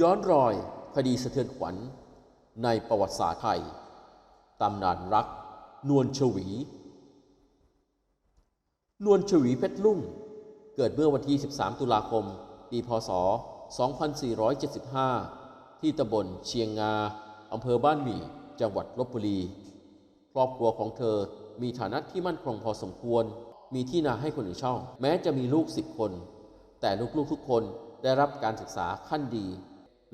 ย้อนรอยคดีสะเทือนขวัญในประวัติศาสตร์ไทย ตำนานรัก นวลชวี นวลชวีเพชรลุ่ง เกิดเมื่อวันที่ 13 ตุลาคม ปี พศ 2475 ที่ตำบลเชียงงา อำเภอบ้านหมี่ จังหวัดลบบุรี ครอบครัวของเธอมีฐานะที่มั่นคงพอสมควร มีที่นาให้คนอื่นเช่า แม้จะมีลูกสิบคน แต่ลูกๆทุกคนได้รับการศึกษาขั้นดี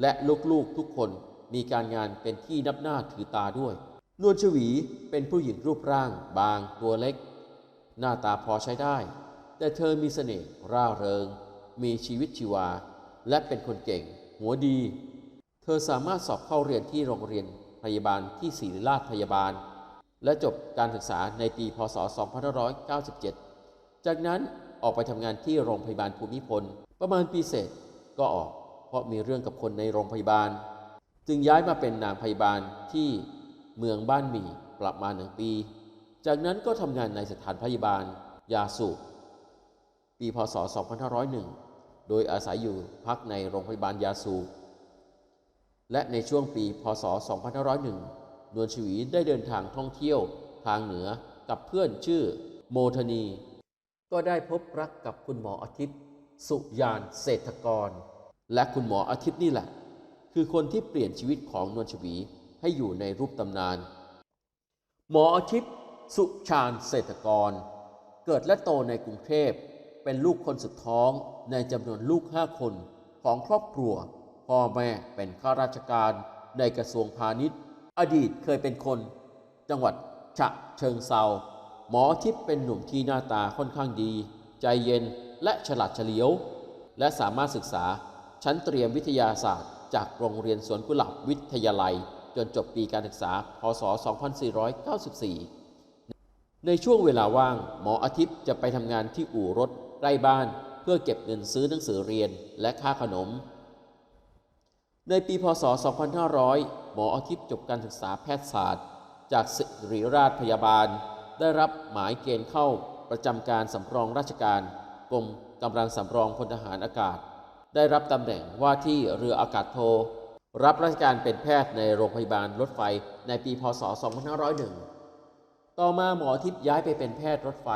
และลูกๆทุกคนมีการงานเป็นที่นับหน้าถือตาด้วย นวลชวีเป็นผู้หญิงรูปร่างบางตัวเล็ก หน้าตาพอใช้ได้ แต่เธอมีเสน่ห์ร่าเริง มีชีวิตชีวา และเป็นคนเก่ง หัวดี เธอสามารถสอบเข้าเรียนที่โรงเรียนพยาบาลที่ศิริราชพยาบาล และจบการศึกษาในปีพศ 2597 จากนั้นออกไปทำงานที่โรงพยาบาลภูมิพล ประมาณปีเศษก็ออก เพราะมีเรื่องกับคนในโรงพยาบาล จึงย้ายมาเป็นนางพยาบาลที่เมืองบ้านหมี่ประมาณหนึ่งปี จากนั้นก็ทำงานในสถานพยาบาล ยาสูบปีพศ 2501 โดยอาศัยอยู่พักในโรงพยาบาลยาสูบและในช่วงปี พศ 2501 นวลชวีได้เดินทางท่องเที่ยวทางเหนือกับเพื่อนชื่อโมทนี ก็ได้พบรักกับคุณหมออาทิตย์ สุยานเศรษฐกร และคุณหมออาทิตย์นี่แหละ คือคนที่เปลี่ยนชีวิตของนวลชวีให้อยู่ในรูปตำนาน หมออาทิตย์ สุชาญเศรษฐกร เกิดและโตในกรุงเทพ เป็นลูกคนสุดท้องในจำนวนลูกห้าคนของครอบครัว พ่อแม่เป็นข้าราชการในกระทรวงพาณิชย์ อดีตเคยเป็นคน จังหวัดฉะเชิงเซาหมอทิพย์เป็นหนุ่มที่หน้าตาค่อนข้างดี ใจเย็นและฉลาดเฉลียว และสามารถศึกษา ชั้นเตรียมวิทยาศาสตร์ จากโรงเรียนสวนกุหลาบวิทยาลัย จนจบปีการศึกษา พศ 2494 ในช่วงเวลาว่าง หมออาทิตย์จะไปทำงานที่อู่รถใกล้บ้าน เพื่อเก็บเงินซื้อหนังสือเรียนและค่าขนม ในปีพศ 2500 หมออาทิตย์จบการศึกษาแพทยศาสตร์ จากศิริราชพยาบาล ได้รับหมายเกณฑ์เข้าประจำการสำรองราชการกรมกำลังสำรองพลทหารอากาศ ได้รับตำแหน่งว่าที่เรืออากาศโท รับราชการเป็นแพทย์ในโรงพยาบาลรถไฟในปีพศ 2501 ต่อมาหมอทิพย์ย้ายไปเป็นแพทย์รถไฟ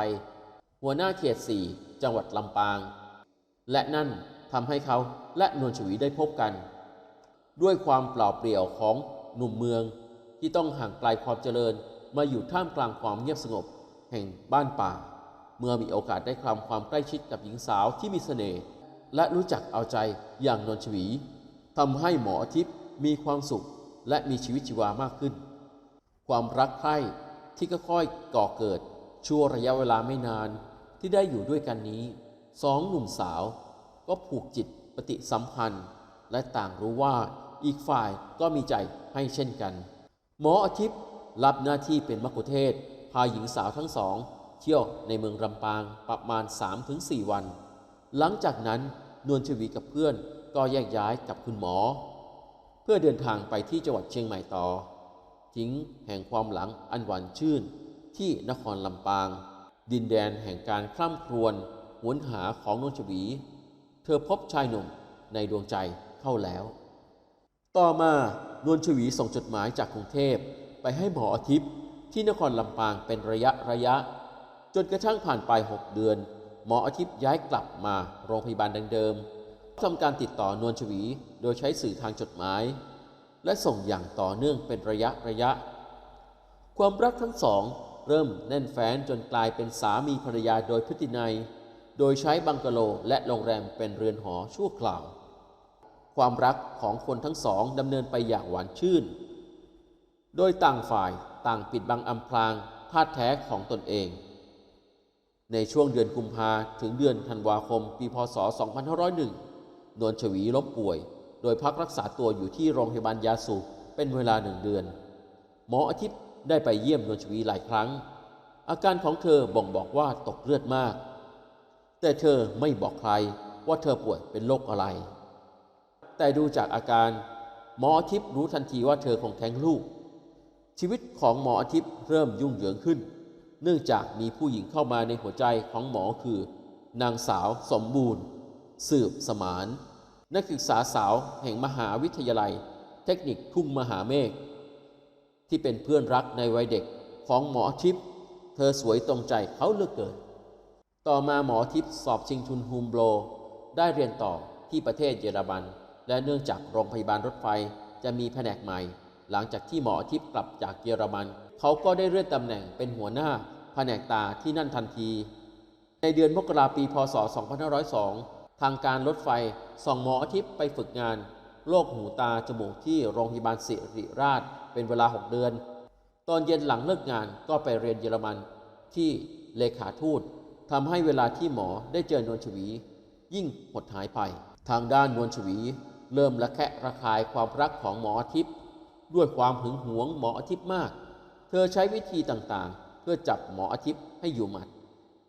หัวหน้าเขต 4 จังหวัดลำปาง และนั่นทำให้เขาและนวลชวีได้พบกัน ด้วยความเปล่าเปลี่ยวของหนุ่มเมือง ที่ต้องห่างไกลความเจริญมาอยู่ท่ามกลางความเงียบสงบ แห่งบ้านป่า เมื่อมีโอกาสได้ความความใกล้ชิดกับหญิงสาวที่มีเสน่ห์ และรู้จักเอาใจอย่างนนชวีทำให้หมออาทิตย์มีความสุขและมีชีวิตชีวามากขึ้น ความรักใคร่ที่ค่อยๆก่อเกิดชั่วระยะเวลาไม่นานที่ได้อยู่ด้วยกันนี้สองหนุ่มสาว ก็ผูกจิตปฏิสัมพันธ์ และต่างรู้ว่าอีกฝ่ายก็มีใจให้เช่นกัน หมออาทิตย์รับหน้าที่เป็นมักคุเทศ พาหญิงสาวทั้งสอง เที่ยวในเมืองลำปางประมาณ 3-4 วัน หลังจากนั้น นวลชวีกับเพื่อนก็แยกย้ายกับคุณหมอ เพื่อเดินทางไปที่จังหวัดเชียงใหม่ต่อ ทิ้งแห่งความหลังอันหวานชื่นที่นครลำปาง ดินแดนแห่งการคล่ำครวญหวนหาของนวลชวี เธอพบชายหนุ่มในดวงใจเข้าแล้ว ต่อมานวลชวีส่งจดหมายจากกรุงเทพไปให้หมออาทิตย์ที่นครลำปางเป็นระยะระยะ จนกระทั่งผ่านไป6เดือน หมออาทิตย์ย้ายกลับมาโรงพยาบาลดังเดิมทำการติดต่อนวลชวีโดยใช้สื่อทางจดหมาย และส่งอย่างต่อเนื่องเป็นระยะระยะ ความรักทั้งสอง เริ่มแน่นแฟ้นจนกลายเป็นสามีภรรยาโดยพฤตินัย โดยใช้บังกะโลและโรงแรมเป็นเรือนหอชั่วคราว ความรักของคนทั้งสองดำเนินไปอย่างหวานชื่น โดยต่างฝ่ายต่างปิดบังอำพรางธาตุแท้ของตนเอง ในช่วงเดือนกุมภาถึงเดือนธันวาคม ปีพศ 2501 นวลชวีล้มป่วย โดยพักรักษาตัวอยู่ที่โรงพยาบาลยาสูบเป็นเวลาหนึ่งเดือน หมออาทิตย์ได้ไปเยี่ยมนวลชวีหลายครั้ง อาการของเธอบ่งบอกว่าตกเลือดมาก แต่เธอไม่บอกใครว่าเธอป่วยเป็นโรคอะไร แต่ดูจากอาการ หมออาทิตย์รู้ทันทีว่าเธอคงแท้งลูก ชีวิตของหมออาทิตย์เริ่มยุ่งเหยิงขึ้น เนื่องจากมีผู้หญิงเข้ามาในหัวใจของหมอคือ นางสาวสมบูรณ์ สืบสมาน นักศึกษาสาวแห่งมหาวิทยาลัย เทคนิคทุ่งมหาเมฆที่เป็นเพื่อนรักในวัยเด็กของหมอทิพย์เธอสวยตรงใจเขาเลือกเกิน ต่อมาหมอทิพย์สอบชิงทุนฮูมโบรได้เรียนต่อที่ประเทศเยอรมันและเนื่องจากโรงพยาบาลรถไฟจะมีแผนกใหม่ หลังจากที่หมอทิพย์กลับจากเยอรมัน เขาก็ได้เลื่อนตำแหน่งเป็นหัวหน้าแผนกตาที่นั่นทันที ในเดือนมกราปีพศ 2502 ทางการรถไฟส่งหมออาทิตย์ไปฝึกงานโรคหูตาจมูกที่โรงพยาบาลศิริราชเป็นเวลา 6 เดือน ตอนเย็นหลังเลิกงานก็ไปเรียนเยอรมันที่เลขาทูตทำให้เวลาที่หมอได้เจอนวลชวี ยิ่งหดหายไป ทางด้านนวลชวี เริ่มระแคะระคายความรักของหมออาทิตย์ด้วยความหึงหวงหมออาทิตย์มาก เธอใช้วิธีต่างๆ เพื่อจับหมออาทิตย์ให้อยู่หมัด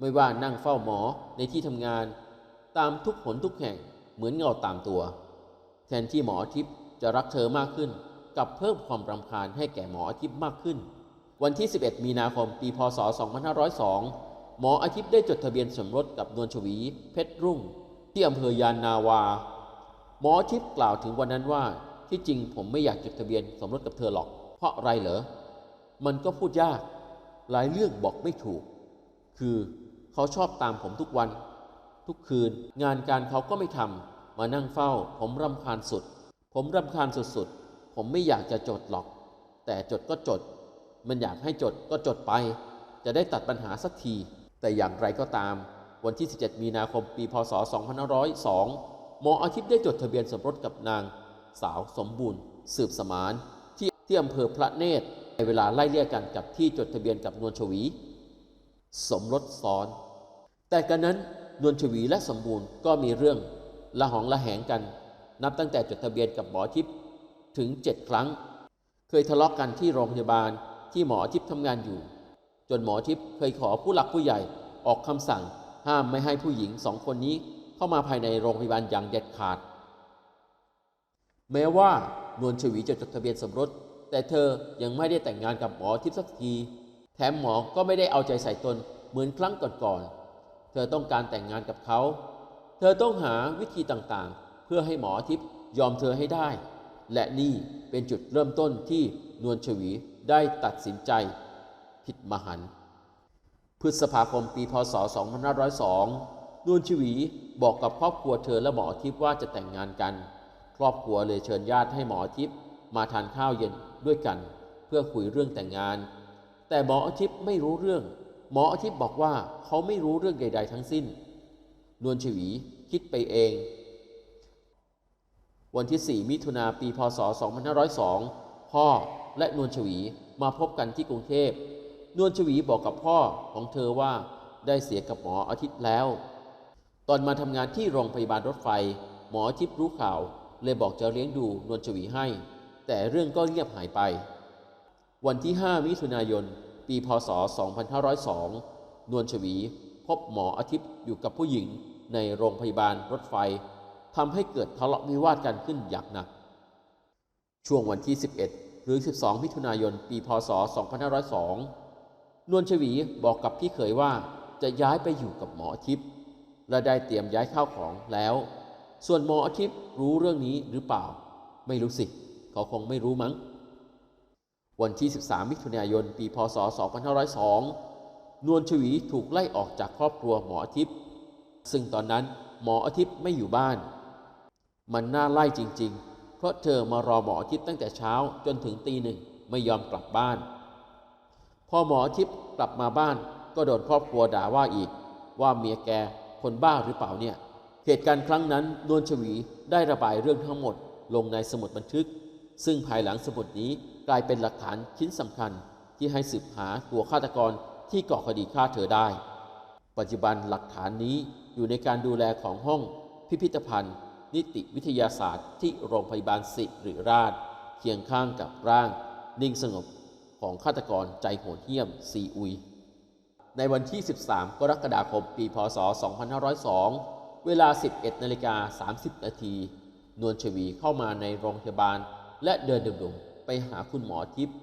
ไม่ว่านั่งเฝ้าหมอในที่ทำงาน ตามทุกหนทุกแห่งเหมือนเงาตามตัว แทนที่หมออาทิตย์จะรักเธอมากขึ้นกับเพิ่มความรำคาญให้แก่หมออาทิตย์มากขึ้น วันที่ 11 มีนาคม ปี พศ 2502 หมออาทิตย์ได้จดทะเบียนสมรสกับนวลชวี เพชรรุ่ง ที่อำเภอยานนาวา หมออาทิตย์กล่าวถึงวันนั้นว่า ที่จริงผมไม่อยากจดทะเบียนสมรสกับเธอหรอก เพราะอะไรเหรอ มันก็พูดยาก หลายเรื่องบอกไม่ถูก คือเขาชอบตามผมทุกวัน ทุกคืน งานการเขาก็ไม่ทำมานั่งเฝ้า ผมรำคาญสุด ผมรำคาญสุดๆ ผมไม่อยากจะจดหรอก แต่จดก็จด มันอยากให้จดก็จดไป จะได้ตัดปัญหาสักที แต่อย่างไรก็ตาม วันที่ 17 มีนาคมปีพศ 2502หมออาทิตย์ได้จดทะเบียนสมรสกับนาง สาวสมบูรณ์ สืบสมานที่ที่อำเภอพระเนตร ในเวลาไล่เลี่ยกันกับที่จดทะเบียนกับนวลชวี สมรสซ้อน แต่กันนั้นนวลชวีและสมบูรณ์ก็มีเรื่องละหองละแหงกัน นับตั้งแต่จดทะเบียนกับหมอทิพย์ถึงเจ็ดครั้ง เคยทะเลาะกกันที่โรงพยาบาลที่หมอทิพย์ทำงานอยู่ จนหมอทิพย์เคยขอผู้หลักผู้ใหญ่ออกคำสั่ง ห้ามไม่ให้ผู้หญิงสองคนนี้เข้ามาภายในโรงพยาบาลอย่างเด็ดขาด แม้ว่านวลชวีจะจดทะเบียนสมรส แต่เธอยังไม่ได้แต่งงานกับหมอทิพย์สักที แถมหมอก็ไม่ได้เอาใจใส่ตนเหมือนครั้งก่อนๆ เธอต้องการแต่งงานกับเขา เธอต้องหาวิธีต่างๆ เพื่อให้หมอทิพย์ยอมเธอให้ได้ และนี่เป็นจุดเริ่มต้นที่นวลชวีได้ตัดสินใจ ผิดมหันต์พฤษภาคมปีพศ 2502 นวลชวีบอกกับครอบครัวเธอและหมอทิพย์ว่าจะแต่งงานกัน ครอบครัวเลยเชิญญาติให้หมอทิพย์ มาทานข้าวเย็นด้วยกัน เพื่อคุยเรื่องแต่งงาน แต่หมออาทิตย์ไม่รู้เรื่อง หมออาทิตย์บอกว่าเขาไม่รู้เรื่องใด ๆ ทั้งสิ้น นวลชวีคิดไปเอง วันที่ 4 มิถุนาปีพศ 2502 พ่อและนวลชวีมาพบกันที่กรุงเทพนวลชวีบอกกับพ่อของเธอว่าได้เสียกับหมออาทิตย์แล้ว ตอนมาทำงานที่โรงพยาบาลรถไฟ หมออาทิตย์รู้ข่าว เลยบอกจะเลี้ยงดูนวลชวีให้ แต่เรื่องก็เงียบหายไป วันที่ 5 มิถุนายน ปีพศ 2502 นวลชวี พบหมออาทิตย์อยู่กับผู้หญิงในโรงพยาบาลรถไฟทำให้เกิดทะเลาะวิวาทกันขึ้นอย่างหนัก ช่วงวันที่ 11 หรือ 12 มิถุนายน ปี พศ 2502 นวลชวีบอกกับพี่เขยว่าจะย้ายไปอยู่กับหมออาทิตย์และได้เตรียมย้ายข้าวของแล้ว ส่วนหมออาทิตย์รู้เรื่องนี้หรือเปล่า ไม่รู้สิ เขาคงไม่รู้มั้ง วันที่ 13 มิถุนายน ปี พศ 2502 นวลชวีถูกไล่ออกจากครอบครัวหมออาทิตย์ ซึ่งตอนนั้นหมออาทิตย์ไม่อยู่บ้าน มันน่าไล่จริง ๆ เพราะเธอมารอหมออาทิตย์ตั้งแต่เช้าจนถึงตีหนึ่งไม่ยอมกลับบ้าน พอหมออาทิตย์กลับมาบ้านก็โดนครอบครัวด่าว่าอีก ว่าเมียแกคนบ้าหรือเปล่าเนี่ย เหตุการณ์ครั้งนั้นนวลชวีได้ระบายเรื่องทั้งหมดลงในสมุดบันทึก ซึ่งภายหลังสมุดนี้กลายเป็นหลักฐานชิ้นสำคัญที่ให้สืบหาตัวฆาตกรที่ก่อคดีฆ่าเธอได้ ปัจจุบันหลักฐานนี้อยู่ในการดูแลของห้องพิพิธภัณฑ์ นิติวิทยาศาสตร์ที่โรงพยาบาลศิริราช เคียงข้างกับร่าง นิ่งสงบของฆาตกรใจโหดเหี้ยมซีอุย ในวันที่ 13 กรกฎาคม ปีพศ 2502 เวลา 11นาฬิกา30นาทีนวลชวีเข้ามาในโรงพยาบาล และเดินดุมๆไปหาคุณหมอทิพย์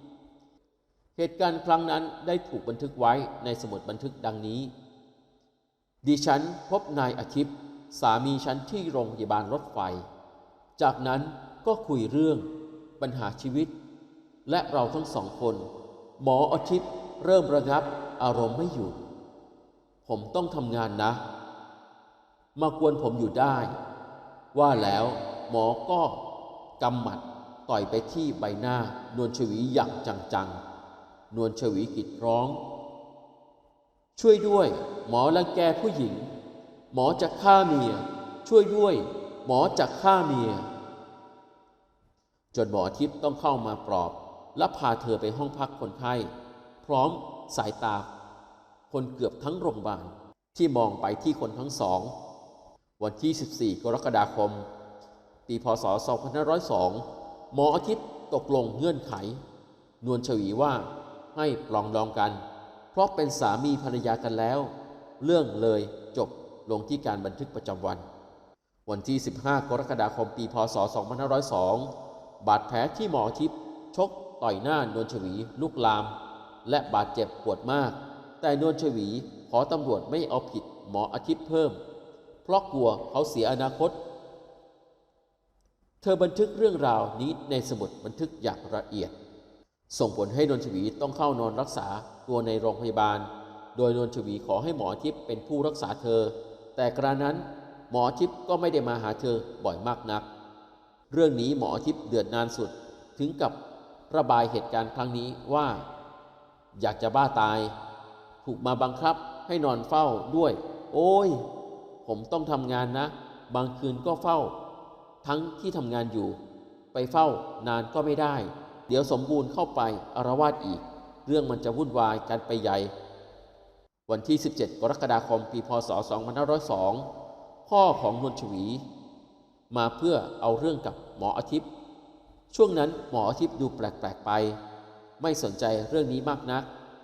เหตุการณ์ครั้งนั้นได้ถูกบันทึกไว้ในสมุดบันทึกดังนี้ ดิฉันพบนายอาทิตย์ สามีฉันที่โรงพยาบาลรถไฟ จากนั้นก็คุยเรื่องปัญหาชีวิต และเราทั้งสองคน หมออาทิตย์เริ่มระงับอารมณ์ไม่อยู่ ผมต้องทำงานนะ มากวนผมอยู่ได้ ว่าแล้วหมอก็กำหมัด ต่อยไปที่ใบหน้านวลชวีอย่างจังๆ นวลชวีกรีดร้อง ช่วยด้วย หมอรังแกผู้หญิง หมอจะฆ่าเมีย ช่วยด้วย หมอจะฆ่าเมีย จนหมอทิพย์ต้องเข้ามาปลอบ และพาเธอไปห้องพักคนไข้พร้อมสายตา คนเกือบทั้งโรงพยาบาลที่มองไปที่คนทั้งสอง วันที่ 14 กรกฎาคม ปีพศ 2502 หมออาทิตย์ตกลงเงื่อนไข นวลชวีว่าให้ปลองดองกัน เพราะเป็นสามีภรรยากันแล้ว เรื่องเลยจบลงที่การบันทึกประจำวัน วันที่ 15 กรกฎาคมปีพศ 2502 บาดแผลที่หมออาทิตย์ชกต่อยหน้านวลชวีลุกลาม และบาดเจ็บปวดมาก แต่นวลชวีขอตำรวจไม่เอาผิดหมออาทิตย์เพิ่ม เพราะกลัวเขาเสียอนาคต เธอบันทึกเรื่องราวนี้ในสมุดบันทึกอย่างละเอียด ส่งผลให้นนชวีต้องเข้านอนรักษาตัวในโรงพยาบาล โดยนนชวีขอให้หมอทิพย์เป็นผู้รักษาเธอ แต่กระนั้นหมอทิพย์ก็ไม่ได้มาหาเธอบ่อยมากนัก เรื่องนี้หมอทิพย์เดือดนานสุดถึงกับระบายเหตุการณ์ครั้งนี้ว่า อยากจะบ้าตาย ถูกมาบังคับให้นอนเฝ้าด้วย โอ้ย ผมต้องทำงานนะ บางคืนก็เฝ้า ทั้งที่ทำงานอยู่ ไปเฝ้านานก็ไม่ได้ เดี๋ยวสมบูรณ์เข้าไปอารวาสอีก เรื่องมันจะวุ่นวายกันไปใหญ่ วันที่ 17 กรกฎาคมปีพศ 2502 พ่อของนวลชวี มาเพื่อเอาเรื่องกับหมออาทิตย์ ช่วงนั้นหมออาทิตย์ดูแปลกๆไป ไม่สนใจเรื่องนี้มากนัก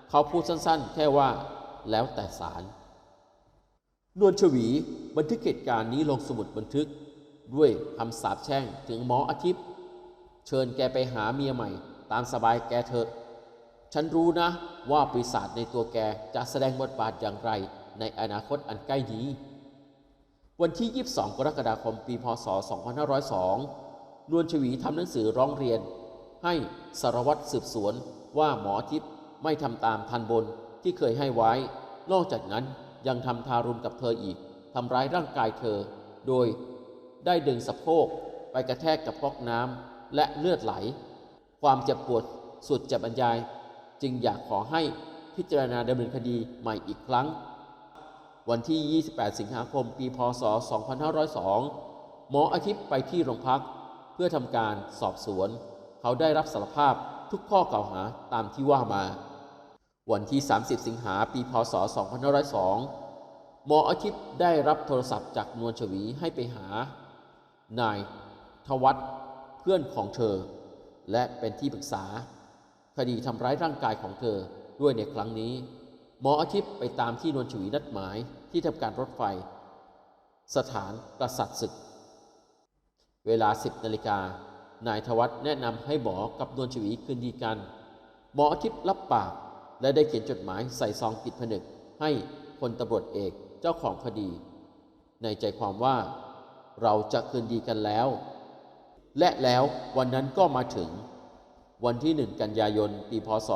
เขาพูดสั้นๆ แค่ว่าแล้วแต่ศาลนวลชวีบันทึกเหตุการณ์นี้ลงสมุดบันทึก ด้วยคำสาปแช่งถึงหมออาทิตย์ เชิญแกไปหาเมียใหม่ ตามสบายแกเถอะ ฉันรู้นะว่าปีศาจในตัวแกจะแสดงบทบาทอย่างไรในอนาคตอันใกล้นี้ วันที่ 22 กรกฎาคมปีพศ 2502 นวลชวีทำหนังสือร้องเรียน ให้สารวัตรสืบสวนว่าหมอทิพย์ไม่ทำตามทันบนที่เคยให้ไว้ นอกจากนั้นยังทำทารุณกับเธออีกทำร้ายร่างกายเธอ โดย ได้ดึงสะโพกไปกระแทกกับก๊อกน้ำและเลือดไหล ความเจ็บปวดสุดจะบรรยาย จึงอยากขอให้พิจารณาดำเนินคดีใหม่อีกครั้ง วันที่ 28 สิงหาคม ปี พศ 2502 หมออาทิตย์ไปที่โรงพักเพื่อทำการสอบสวน เขาได้รับสารภาพทุกข้อกล่าวหาตามที่ว่ามา วันที่ 30 สิงหาปี พศ 2502 หมออาทิตย์ได้รับโทรศัพท์จากนวลชวีให้ไปหา นายทวัตเพื่อนของเธอ และเป็นที่ปรึกษา คดีทำร้ายร่างกายของเธอด้วยในครั้งนี้ หมออาทิตย์ไปตามที่นวลชวีนัดหมายที่ทำการรถไฟ สถานกษัตริย์ศึก เวลา 10นาฬิกานายทวัตแนะนำให้หมอกับนวลชวีคืนดีกัน หมออาทิตย์รับปากและได้เขียนจดหมายใส่ซองปิดผนึกให้พลตำรวจเอกเจ้าของคดี ในใจความว่า เราจะคืนดีกันแล้ว และแล้ววันนั้นก็มาถึง วันที่ 1 กันยายน ปีพศ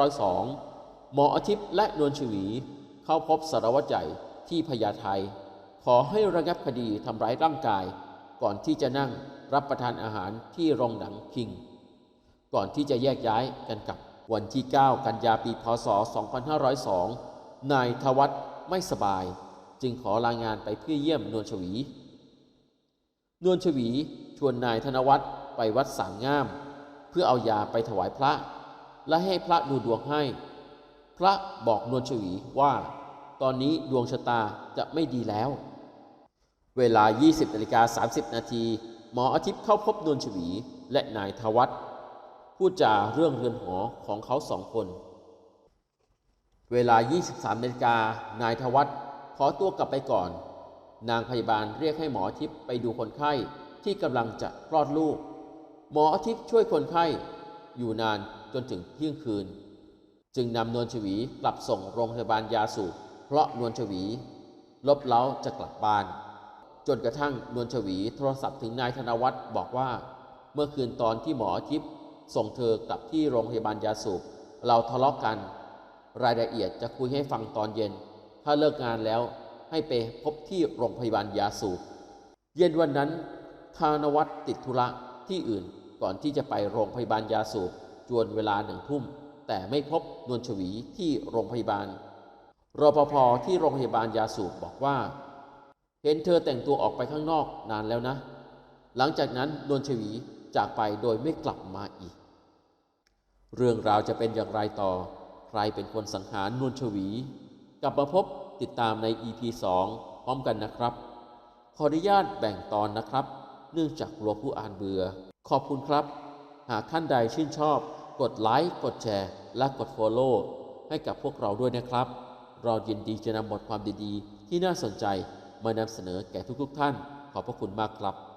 2502 หมออาทิตย์และนวลชวี เข้าพบสารวัตรใหญ่ที่พญาไทขอให้ระงับคดีทำร้ายร่างกาย ก่อนที่จะนั่งรับประทานอาหารที่โรงหนังคิง ก่อนที่จะแยกย้ายกันกลับวันที่ 9 กันยาปีพศ 2502 นายทวัตไม่สบาย จึงขอลางานไปเพื่อเยี่ยมนวลชวี นวลชวีชวนนายธนวัฒน์ไปวัดสามงาม เพื่อเอายาไปถวายพระ และให้พระดูดวงให้ พระบอกนวลชวีว่า ตอนนี้ดวงชะตาจะไม่ดีแล้ว เวลา 20นาฬิกา30 นาทีหมออาทิตย์เข้าพบนวลชวีและนายทวัฒน์พูดจาเรื่องเรือนหอของเขาสองคน เวลา 23นาฬิกานายทวัฒน์ขอตัวกลับไปก่อน นางพยาบาลเรียกให้หมอทิตย์ไปดูคนไข้ที่กำลังจะคลอดลูก หมออทิตย์ช่วยคนไข้อยู่นานจนถึงเที่ยงคืน จึงนำนวลชวีกลับส่งโรงพยาบาลยาสูบเพราะนวลชวี ลบเล้าจะกลับบ้าน จนกระทั่งนวลชวีโทรศัพท์ถึงนายธนวัฒน์บอกว่า เมื่อคืนตอนที่หมออทิตย์ส่งเธอกลับที่โรงพยาบาลยาสูบเราทะเลาะกกัน รายละเอียดจะคุยให้ฟังตอนเย็น ถ้าเลิกงานแล้ว ให้ไปพบที่โรงพยาบาลยาสูบเย็นวันนั้น ธานวัฒน์ติดธุระที่อื่นก่อนที่จะไปโรงพยาบาลยาสูบจวนเวลาหนึ่งทุ่ม แต่ไม่พบนวลชวีที่โรงพยาบาลรปภที่โรงพยาบาลยาสูบบอกว่า เห็นเธอแต่งตัวออกไปข้างนอกนานแล้วนะ หลังจากนั้นนวลชวีจากไปโดยไม่กลับมาอีก เรื่องราวจะเป็นอย่างไรต่อ ใครเป็นคนสังหารนวลชวี กลับมาพบติดตามใน EP 2 พร้อมกันนะครับ ขออนุญาตแบ่งตอนนะครับ เนื่องจากกลัวผู้อ่านเบื่อ ขอบคุณครับ หากท่านใดชื่นชอบ กดไลค์กดแชร์ และกด Follow ให้กับพวกเราด้วยนะครับ เรายินดีจะนำบทความดีๆ ที่น่าสนใจมานำเสนอแก่ทุกๆ ท่าน ขอบพระคุณมากครับ